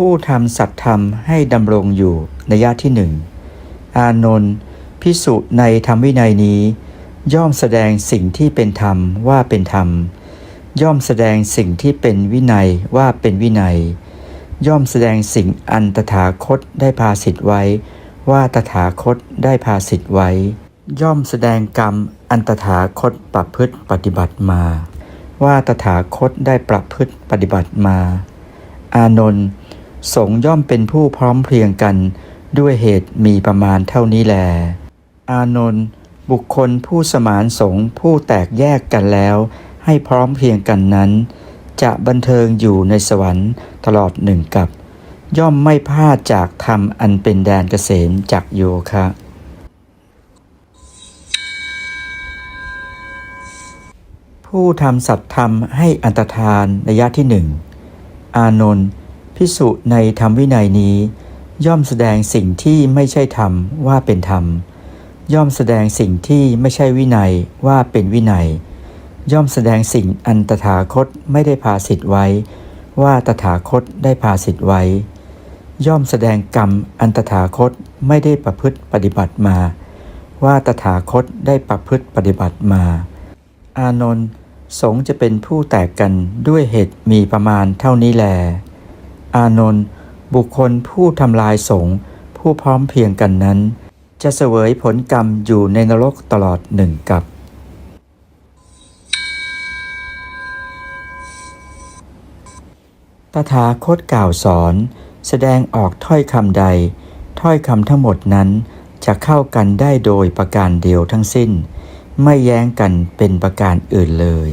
ผู้ทำสัตธรรมให้ดำรงอยู่ในยะที่หนึ่ง อานนท์พิสุในธรรมวินัยนี้ ย่อมแสดงสิ่งที่เป็นธรรมว่าเป็นธรรม ย่อมแสดงสิ่งที่เป็นวินัยว่าเป็นวินัย ย่อมแสดงสิ่งอันตถาคตได้พาสิทธไว้ ว่าตถาคตได้พาสิทธไว้ ย่อมแสดงกรรมอันตถาคตประพฤติปฏิบัติมา ว่าตถาคตได้ประพฤติปฏิบัติมา อานนท์ สงย่อมเป็นผู้พร้อมเพรียงกัน ด้วยเหตุมีประมาณเท่านี้แล อานนท์บุคคลผู้สมานสงผู้แตกแยกกันแล้ว ให้พร้อมเพรียงกันนั้น จะบันเทิงอยู่ในสวรรค์ตลอดหนึ่งกับ ย่อมไม่พลาดจากธรรมอันเป็นแดนเกษมจากโยคะผู้ทำสัตธรรมให้อันตรธานระยะที่หนึ่งอานนท์ พิสุในธรรมวินัยนี้ ย่อมแสดงสิ่งที่ไม่ใช่ธรรมว่าเป็นธรรม ย่อมแสดงสิ่งที่ไม่ใช่วินัยว่าเป็นวินัย ย่อมแสดงสิ่งอันตถาคตไม่ได้พาสิทธิ์ไว้ ว่าตถาคตได้พาสิทธิ์ไว้ ย่อมแสดงกรรมอันตถาคตไม่ได้ประพฤติปฏิบัติมา ว่าตถาคตได้ประพฤติปฏิบัติมา อานนท์สงจะเป็นผู้แตกกันด้วยเหตุมีประมาณเท่านี้แล อานนท์บุคคลผู้ทำลายสงฆ์ผู้พร้อมเพียงกันนั้น จะเสวยผลกรรมอยู่ในนรกตลอดหนึ่งกับ ตถาคตกล่าวสอน แสดงออกถ้อยคำใด ถ้อยคำทั้งหมดนั้นจะเข้ากันได้โดยประการเดียวทั้งสิ้น ไม่แย้งกันเป็นประการอื่นเลย